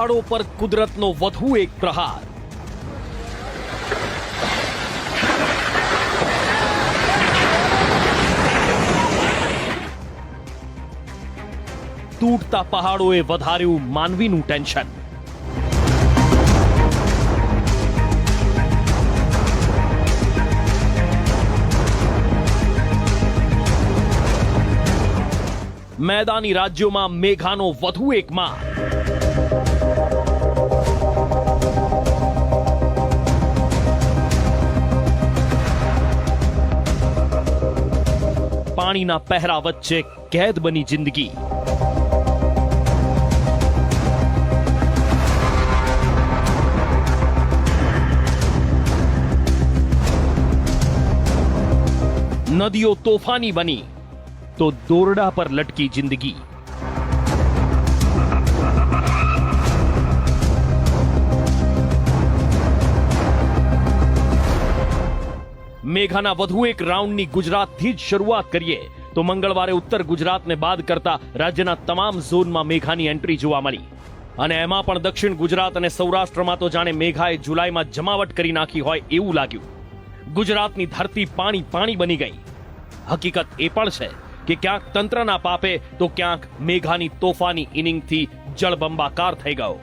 પહાડો પર કુદરતનો વધુ એક પ્રહાર. તૂટતા પહાડોએ વધાર્યું માનવીનું ટેન્શન. મેદાની રાજ્યોમાં મેઘાનો વધુ એક માર. પાણીના પહેરા વચ્ચે કેદ બની જિંદગી નદીઓ તોફાની બની તો દોરડા પર લટકી જિંદગી મેઘાના વધુ એક રાઉન્ડની ગુજરાતથી જ શરૂઆત કરીએ. તો મંગળવારે ઉત્તર ગુજરાતને બાદ કરતા રાજ્યના તમામ ઝોનમાં મેઘાની એન્ટ્રી જોવા મળી. અને એમાં પણ દક્ષિણ ગુજરાત અને સૌરાષ્ટ્રમાં તો જાણે મેઘાએ જુલાઈમાં જમાવટ કરી નાખી હોય એવું લાગ્યું. ગુજરાતની ધરતી પાણી પાણી બની ગઈ. હકીકત એ પણ છે કે ક્યાંક તંત્રના પાપે તો ક્યાંક મેઘાની તોફાની ઇનિંગથી જળબંબાકાર થઈ ગયો.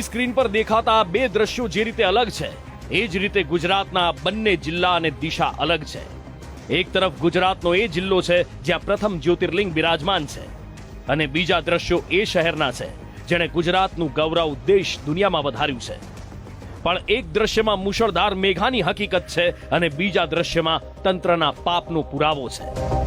ટીવી સ્ક્રીન પર દેખાતા બે દ્રશ્યો જે રીતે અલગ છે, એ જ રીતે ગુજરાતના બંને જિલ્લા અને દિશા અલગ છે. એક તરફ ગુજરાતનો એ જિલ્લો છે, જ્યાં પ્રથમ જ્યોતિર્લિંગ બિરાજમાન છે અને બીજા દ્રશ્યો એ શહેરના છે, જેણે ગુજરાતનું ગૌરવ દેશ દુનિયામાં વધાર્યું છે. પણ એક દ્રશ્યમાં મુશળધાર મેઘાની હકીકત છે અને બીજા દ્રશ્યમાં તંત્રના પાપનો પુરાવો છે.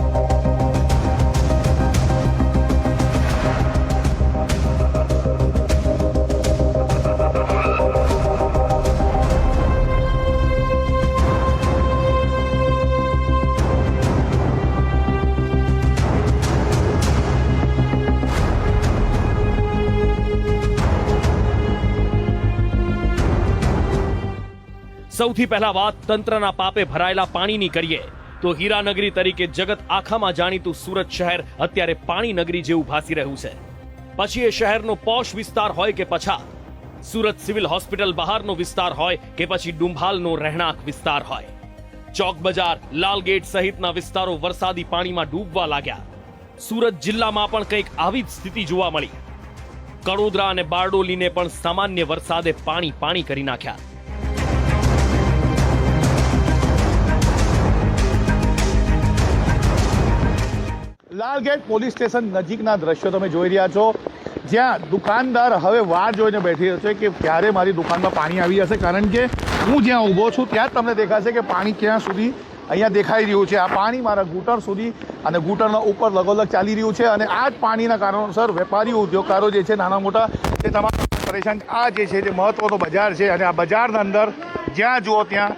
સૌથી પહેલા વાત તંત્રના પાપે ભરાયેલા પાણીની કરીએ. તો હીરાનગરી તરીકે જગત આખામાં જાણીતું સુરત શહેર અત્યારે પાણી નગરી જેવું ભાસી રહ્યું છે. પછી એ શહેરનો પોશ વિસ્તાર હોય કે પછા? સુરત સિવિલ હોસ્પિટલ બહારનો વિસ્તાર હોય કે પછી ડુંભાલનો રહેણાંક વિસ્તાર હોય? ચોક બજાર લાલગેટ સહિતના વિસ્તારો વરસાદી પાણીમાં ડૂબવા લાગ્યા. સુરત જિલ્લામાં પણ કંઈક આવી જ સ્થિતિ જોવા મળી. કડોદરા અને બારડોલીને પણ સામાન્ય વરસાદે પાણી પાણી કરી નાખ્યા. લાલગેટ પોલીસ સ્ટેશન નજીકના દ્રશ્યો તમે જોઈ રહ્યા છો. જ્યાં દુકાનદાર હવે વાર જોઈને બેઠી રહ્યો છે કે ક્યારે મારી દુકાનમાં પાણી આવી જશે. કારણ કે હું જ્યાં ઊભો છું, ત્યાં જ તમને દેખાશે કે પાણી ક્યાં સુધી અહીંયા દેખાઈ રહ્યું છે. આ પાણી મારા ઘૂંટણ સુધી અને ઘૂંટણના ઉપર લગોલગ ચાલી રહ્યું છે અને આ જ પાણીના કારણોસર વેપારી ઉદ્યોગકારો જે છે, નાના મોટા, તે તમામ પરેશાન આ જે છે, તે મહત્ત્વનો બજાર છે અને આ બજારના અંદર જ્યાં જુઓ ત્યાં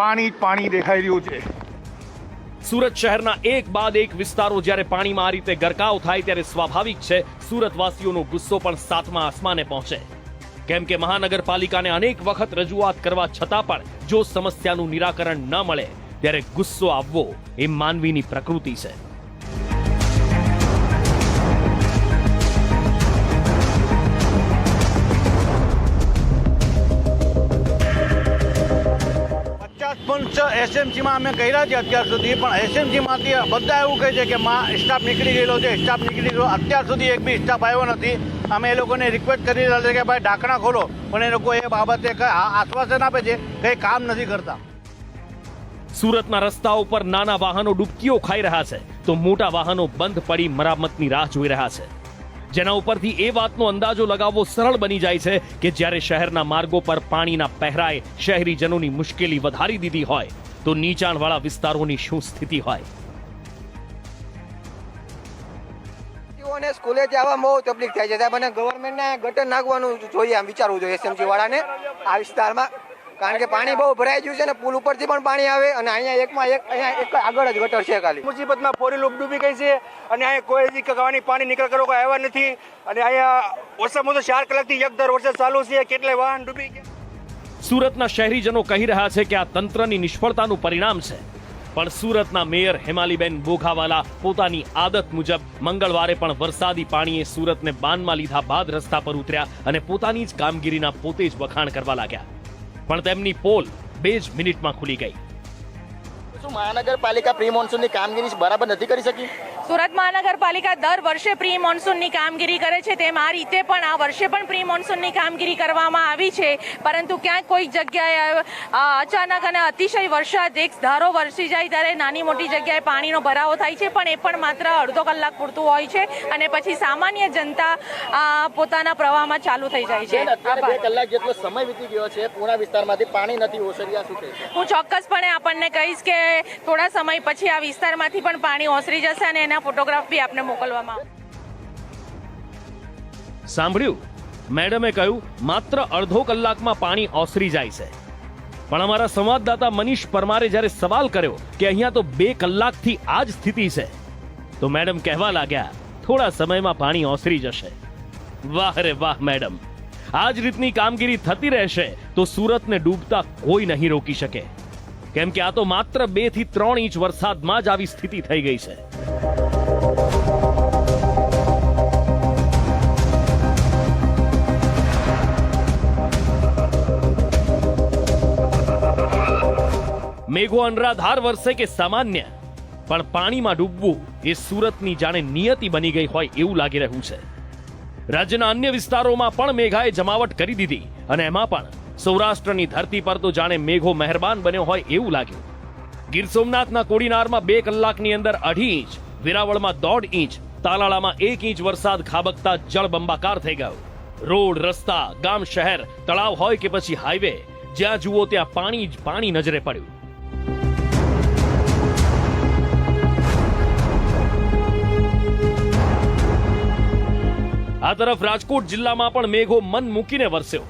પાણી પાણી દેખાઈ રહ્યું છે. સુરત શહેરના એક બાદ એક વિસ્તારો જ્યારે પાણીમાં આ રીતે ગરકાવ થાય ત્યારે સ્વાભાવિક છે, સુરતવાસીઓનો ગુસ્સો પણ સાતમા આસમાને પહોંચે. કેમ કે મહાનગરપાલિકાને અનેક વખત રજૂઆત કરવા છતાં પણ જો સમસ્યાનું નિરાકરણ ન મળે, ત્યારે ગુસ્સો આવવો એ માનવીની પ્રકૃતિ છે. એસએમસીમાં અમે કર્યા છે અત્યાર સુધી, પણ એસએમસીમાંથી બધા એવું કહે છે કે માં સ્ટાફ નીકળી ગયેલો છે સ્ટાફ નીકળી ગયેલો. અત્યાર સુધી એક બી સ્ટાફ આવ્યો નથી. અમે એ લોકોને રિક્વેસ્ટ કરી રહ્યા છે કે ભાઈ ઢાંકણા ખોલો, પણ એ લોકો એ બાબતે આશ્વાસન આપે છે, કંઈ કામ નથી કરતા. સુરતના રસ્તાઓ પર નાના વાહનો ડૂબકીઓ ખાઈ રહ્યા છે, તો મોટા વાહનો બંધ પડી મરામતની રાહ જોઈ રહ્યા છે. જેના ઉપરથી એ વાતનો અંદાજો લગાવવો સરળ બની જાય છે કે જ્યારે શહેરના માર્ગો પર પાણીના પહેરાએ શહેરીજનોની મુશ્કેલી વધારી દીધી હોય તો નીચાણવાળા વિસ્તારોની શું સ્થિતિ હોય? અને સ્કૂલે જવામાં બહુ તકલીફ થાય છે સાહેબ અને ગવર્મેન્ટને ગટર નાખવાનું જોઈએ આમ વિચારવું જોઈએ એસએમસી વાળાને આ વિસ્તારમાં. કારણ કે પાણી બહુ ભરાઈ ગયું છે ને પુલ ઉપરથી પણ પાણી આવે અને અહીંયા એકમાં એક અહીંયા એક આગળ જ ગટર છે ખાલી. મુસીબતમાં પોરી લૂપ ડૂબી ગઈ છે અને અહીંયા કોઈ હજી કવાની પાણી નીકળ કરો કોઈ આવ્યા નથી. અને અહીંયા ઓછામાં ઓછો ચાર કલાકથી એક દર વરસાદ ચાલુ છે. કેટલાય વાહન ડૂબી ગયા. સુરતના શહેરીજનો કહી રહ્યા છે કે આ તંત્રની નિષ્ફળતાનું પરિણામ છે. પણ સુરતના મેયર હેમાલીબેન બોઘાવાલા પોતાની આદત મુજબ મંગળવારે પણ વરસાદી પાણીએ સુરતને બાનમાં લીધા બાદ રસ્તા પર ઉતર્યા અને પોતાની જ કામગીરીના પોતે જ વખાણ કરવા લાગ્યા. પણ તેમની પોલ બે જ મિનિટમાં ખુલી ગઈ. શું મહાનગરપાલિકા પ્રી મોન્સૂનની કામગીરી બરાબર નથી કરી શકી? સુરત મહાનગરપાલિકા દર વર્ષે પ્રી મોન્સૂનની કામગીરી કરે છે. તેમ આ રીતે પણ આ વર્ષે પણ પ્રી મોન્સૂનની કામગીરી કરવામાં આવી છે. પરંતુ ક્યાંક કોઈક જગ્યાએ અચાનક અને અતિશય વરસાદ એક ધારો વરસી જાય ત્યારે નાની મોટી જગ્યાએ પાણીનો ભરાવો થાય છે. પણ એ પણ માત્ર અડધો કલાક પૂરતું હોય છે અને પછી સામાન્ય જનતા પોતાના પ્રવાહમાં ચાલુ થઈ જાય છે. બે કલાક જેટલો સમય વીતી ગયો છે. પૂરા વિસ્તારમાંથી પાણી નથી ઓસર્યા શું હું ચોક્કસપણે આપણને કહીશ કે થોડા સમય પછી આ વિસ્તારમાંથી પણ પાણી ઓસરી જશે અને એના ફોટોગ્રાફ બી આપને મોકલવામાં સાંભળ્યું? મેડમે કહ્યું, માત્ર અડધો કલાકમાં પાણી ઓસરી જાય છે. પણ અમારા સંવાદદાતા મનીષ પરમારે જ્યારે સવાલ કર્યો કે અહીંયા તો બે કલાકથી આ જ સ્થિતિ છે, તો મેડમ કહેવા લાગ્યા, થોડા સમયમાં પાણી ઓસરી જશે. વાહ રે વાહ, મેડમ. આ જ રીતની કામગીરી થતી રહેશે તો સુરતને ડૂબતા કોઈ નહીં રોકી શકે. કેમ કે આ તો માત્ર બેથી ત્રણ ઇંચ વરસાદમાં જ આવી સ્થિતિ થઈ ગઈ છે. મેઘો અનરાધાર વરસે કે સામાન્ય, પણ પાણીમાં ડૂબવું એ સુરતની જાણે નિયતિ બની ગઈ હોય એવું લાગી રહ્યું છે. રાજ્યના અન્ય વિસ્તારોમાં પણ મેઘાએ જમાવટ કરી દીધી અને એમાં પણ સૌરાષ્ટ્રની ધરતી પર તો જાણે મેઘો મહેરબાન બન્યો હોય એવું લાગ્યું. ગીર સોમનાથના કોડીનારમાં બે કલાકની અંદર અઢી ઇંચ, વેરાવળમાં દોઢ ઇંચ, તાલાળામાં એક ઇંચ વરસાદ ખાબકતા જળબંબાકાર થઈ ગયો. રોડ, રસ્તા, ગામ, શહેર, તળાવ હોય કે પછી હાઈવે, જ્યાં જુઓ ત્યાં પાણી જ પાણી નજરે પડ્યું. આ તરફ રાજકોટ જિલ્લામાં પણ મેઘો મન મૂકીને વરસ્યો.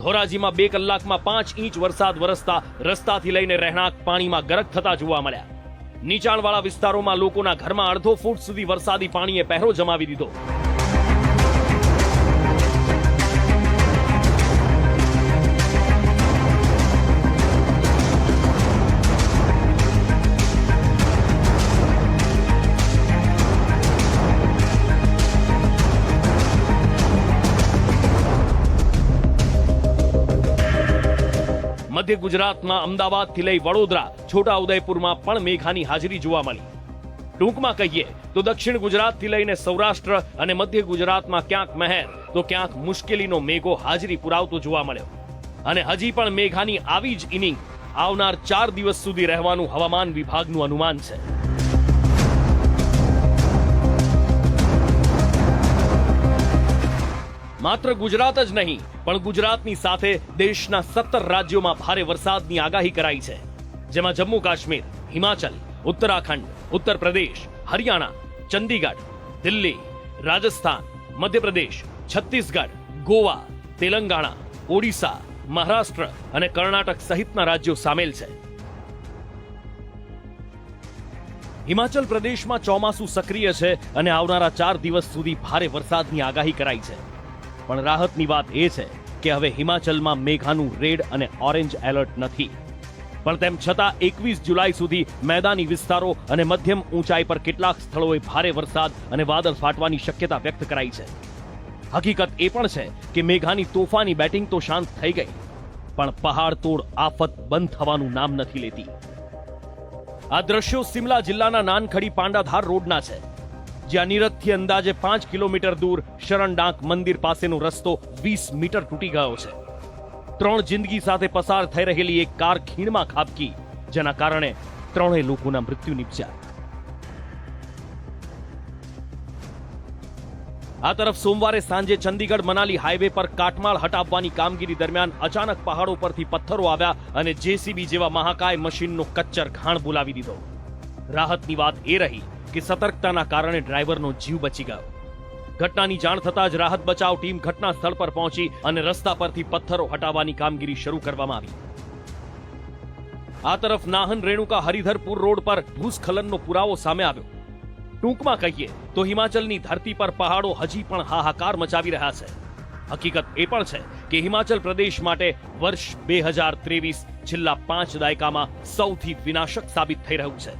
ધોરાજીમાં બે કલાકમાં પાંચ ઇંચ વરસાદ વરસતા રસ્તાથી લઈને રહેણાંક પાણીમાં ગરક થતા જોવા મળ્યા. નીચાણવાળા વિસ્તારોમાં લોકોના ઘરમાં અડધો ફૂટ સુધી વરસાદી પાણીએ પહેરો જમાવી દીધો. મધ્ય ગુજરાતમાં અમદાવાદથી લઈ વડોદરા છોટા પણ મેઘાની હાજરી જોવા મળી. ટૂંકમાં કહીએ તો દક્ષિણ ગુજરાતથી લઈને સૌરાષ્ટ્ર અને મધ્ય ગુજરાતમાં ક્યાંક મહેર, તો ક્યાંક મુશ્કેલીનો મેઘો હાજરી પુરાવતો જોવા મળ્યો. અને હજી પણ મેઘાની આવી જ ઇનિંગ આવનાર ચાર દિવસ સુધી રહેવાનું હવામાન વિભાગનું અનુમાન છે. માત્ર ગુજરાત જ નહીં, પણ ગુજરાતની સાથે દેશના સત્તર રાજ્યોમાં ભારે વરસાદની આગાહી કરાઈ છે. જેમાં જમ્મુ કાશ્મીર, હિમાચલ, ઉત્તરાખંડ ઉત્તર પ્રદેશ હરિયાણા, ચંદીગઢ, દિલ્હી, રાજસ્થાન, મધ્યપ્રદેશ, છત્તીસગઢ, ગોવા, તેલંગાણા, ઓડિશા, મહારાષ્ટ્ર અને કર્ણાટક સહિતના રાજ્યો સામેલ છે. હિમાચલ પ્રદેશમાં ચોમાસું સક્રિય છે અને આવનારા ચાર દિવસ સુધી ભારે વરસાદની આગાહી કરાઈ છે. પણ રાહતની વાત એ છે કે હવે હિમાચલમાં મેઘાનું રેડ અને ઓરેન્જ એલર્ટ નથી. પણ તેમ છતાં એકવીસ જુલાઈ સુધી મેદાની વિસ્તારો અને મધ્યમ ઊંચાઈ પર કેટલાક સ્થળોએ ભારે વરસાદ અને વાદળ ફાટવાની શક્યતા વ્યક્ત કરાઈ છે. હકીકત એ પણ છે કે મેઘાની તોફાની બેટિંગ તો શાંત થઈ ગઈ, પણ પહાડ તોડ આફત બંધ થવાનું નામ નથી લેતી. આ દ્રશ્યો સિમલા જિલ્લાના નાનખડી પાંડાધાર રોડના છે, જ્યાં નીરજથી અંદાજે પાંચ કિલોમીટર દૂર શરણડાંક મંદિર પાસેનો રસ્તો વીસ મીટર તૂટી ગયો છે. ત્રણ જિંદગી સાથે પસાર થઈ રહેલી એક કાર ખીણમાં ખાબકી, જેના કારણે ત્રણેય લોકોના મૃત્યુ નિપજ્યા. આ તરફ સોમવારે સાંજે ચંદીગઢ મનાલી હાઈવે પર કાટમાળ હટાવવાની કામગીરી દરમિયાન અચાનક પહાડો પરથી પથ્થરો આવ્યા અને જેસીબી જેવા મહાકાય મશીનનો કચ્ચર ઘાણ બોલાવી દીધો. રાહતની વાત એ રહી કે સતર્કતાના કારણે ડ્રાઈવરનો જીવ બચી ગયો. ઘટનાની જાણ થતાં જ રાહત બચાવ ટીમ ઘટના સ્થળ પર પહોંચી અને રસ્તા પરથી પથ્થરો હટાવવાની કામગીરી શરૂ કરવામાં આવી. આ તરફ નાહન રેણુકા હરિધરપુર રોડ પર ભૂસ્ખલનનો પુરાવો સામે આવ્યો. ટૂંકમાં કહીએ તો હિમાચલની ધરતી પર પહાડો હજી પણ હાહાકાર મચાવી રહ્યા છે. હકીકત એ પણ છે કે હિમાચલ પ્રદેશ માટે વર્ષ બે હજાર ત્રેવીસ છેલ્લા પાંચ દાયકામાં સૌથી વિનાશક સાબિત થઈ રહ્યું છે.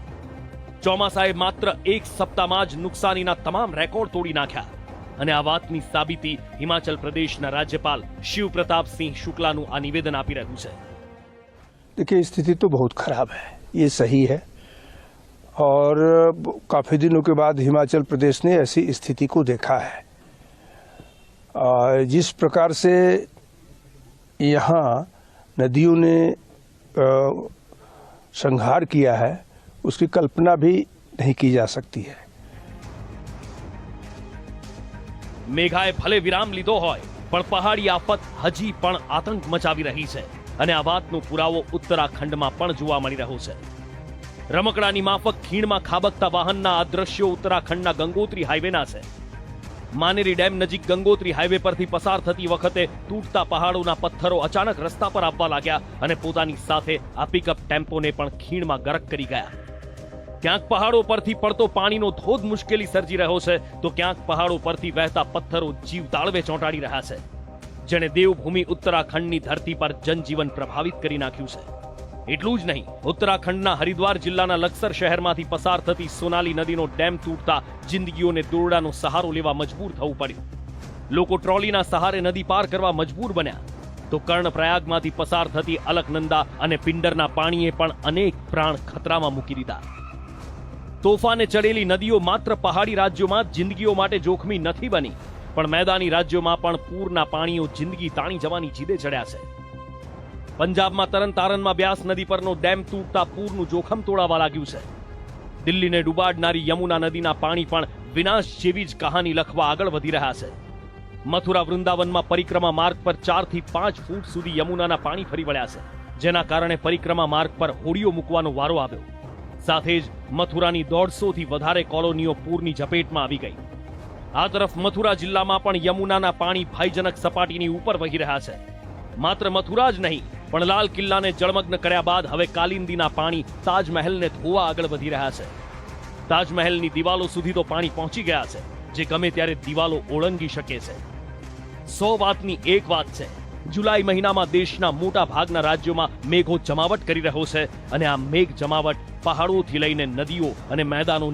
ચોમાસાએ માત્ર એક સપ્તાહમાં જ નુકસાનીના તમામ રેકોર્ડ તોડી નાખ્યા. અને આ વાતની સાબિતી હિમાચલ પ્રદેશના રાજ્યપાલ શિવ પ્રતાપસિંહ શુક્લાનું આ નિવેદન આપી રહ્યું છે देखिए स्थिति तो बहुत खराब है ये सही है और काफ़ी दिनों के बाद हिमाचल प्रदेश ने ऐसी स्थिति को देखा है आ, जिस प्रकार से यहाँ नदियों ने आ, संहार किया है उसकी कल्पना भी नहीं की जा सकती है મેઘાએ ભલે વિરામ લીધો હોય, પણ પહાડી આફત હજી પણ આતંક મચાવી રહી છે અને આ વાતનો પુરાવો ઉત્તરાખંડમાં પણ જોવા મળી રહ્યો છે. રમકડાની માફક ખીણમાં ખાબકતા વાહનના આ દ્રશ્યો ઉત્તરાખંડના ગંગોત્રી હાઈવેના છે. માનેરી ડેમ નજીક ગંગોત્રી હાઈવે પરથી પસાર થતી વખતે તૂટતા પહાડોના પથ્થરો અચાનક રસ્તા પર આવવા લાગ્યા અને પોતાની સાથે આ પિકઅપ ટેમ્પોને પણ ખીણમાં ગરક કરી ગયા. ક્યાંક પહાડો પરથી પડતો પાણીનો ધોધ મુશ્કેલી સર્જી રહ્યો છે, તો ક્યાંક પહાડો પરથી વહેતા પથ્થરો જીવ તાળવે ચોંટાડી રહ્યા છે. જેણે દેવભૂમિ ઉત્તરાખંડની ધરતી પર જનજીવન પ્રભાવિત કરી નાખ્યું છે. એટલું જ નહીં, ઉત્તરાખંડના હરિદ્વાર જિલ્લાના લક્સર શહેરમાંથી પસાર થતી સોનાલી નદીનો ડેમ તૂટતા જિંદગીઓને દોરડાનો સહારો લેવા મજબૂર થવું પડ્યું. લોકો ટ્રોલીના સહારે નદી પાર કરવા મજબૂર બન્યા. તો કર્ણપ્રયાગમાંથી પસાર થતી અલકનંદા અને પિંડરના પાણીએ પણ અનેક પ્રાણ ખતરામાં મૂકી દીધા. તોફાને ચડેલી નદીઓ માત્ર પહાડી રાજ્યોમાં જિંદગીઓ માટે જોખમી નથી બની. પણ મેદાની રાજ્યોમાં પણ પૂરના પાણીઓ જિંદગી તાણી જવાની જીદે ચડ્યા છે. પંજાબમાં તરન તારનમાં બ્યાસ નદી પરનો ડેમ તૂટતા પૂરનું જોખમ તોડાવા લાગ્યું છે. દિલ્હીને ડૂબાડનારી યમુના નદીના પાણી પણ વિનાશ જેવી જ કહાની લખવા આગળ વધી રહ્યા છે. મથુરા વૃંદાવનમાં પરિક્રમા માર્ગ પર ચારથી પાંચ ફૂટ સુધી યમુનાના પાણી ફરી વળ્યા છે. જેના કારણે પરિક્રમા માર્ગ પર હોડીઓ મૂકવાનો વારો આવ્યો. સાથે જ મથુરાની દોઢસોથી વધારે કોલોનીઓ પૂરની ઝપેટમાં આવી ગઈ. આ તરફ મથુરા જિલ્લામાં પણ યમુનાના પાણી ભયજનક સપાટીની ઉપર વહી રહ્યા છે. માત્ર મથુરા જ નહીં, પણ લાલ કિલ્લાને જળમગ્ન કર્યા બાદ હવે કાલિંદીના પાણી તાજમહેલને ધોવા આગળ વધી રહ્યા છે. તાજમહેલની દિવાલો સુધી તો પાણી પહોંચી ગયા છે, જે ગમે ત્યારે દિવાલો ઓળંગી શકે છે. સો વાતની એક વાત છે, જુલાઈ મહિનામાં દેશના મોટા ભાગના રાજ્યોમાં મેઘો જમાવટ કરી રહ્યો છે અને આ મેઘ જમાવટ પહાડોથી લઈને નદીઓ અને મેદાનો